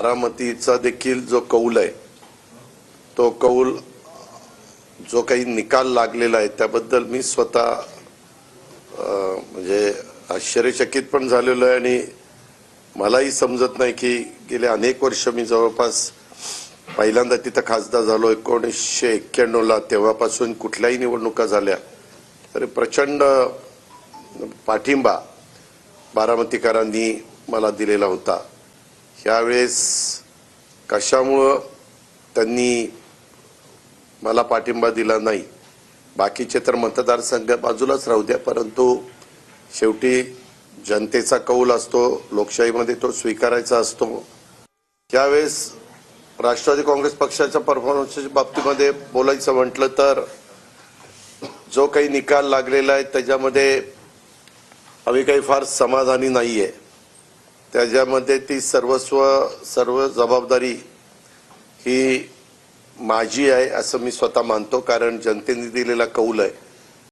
बारामतीचा देखील जो कौल आहे तो कौल जो काही निकाल लागलेला आहे त्याबद्दल मी स्वतः म्हणजे आश्चर्यचकित पण झालेलो आहे आणि मलाही समजत नाही की गेले अनेक वर्ष मी जवळपास पहिल्यांदा तिथं खासदार झालो. एकोणीसशे एक्क्याण्णवला तेव्हापासून कुठल्याही निवडणुका झाल्या तरी प्रचंड पाठिंबा बारामतीकरांनी मला दिलेला होता. ह्यावेळेस कशामुळं त्यांनी मला पाठिंबा दिला नाही? बाकीचे तर मतदारसंघ बाजूलाच राहू द्या परंतु शेवटी जनतेचा कौल असतो लोकशाहीमध्ये तो स्वीकारायचा असतो. त्यावेळेस राष्ट्रवादी काँग्रेस पक्षाच्या परफॉर्मन्सच्या बाबतीमध्ये बोलायचं म्हटलं तर जो काही निकाल लागलेला आहे त्याच्यामध्ये आम्ही काही फार समाधानी नाही आहे त्याच्यामध्ये ती सर्वस्व सर्व जबाबदारी ही माझी आहे असं मी स्वतः मानतो कारण जनतेने दिलेला कौल आहे.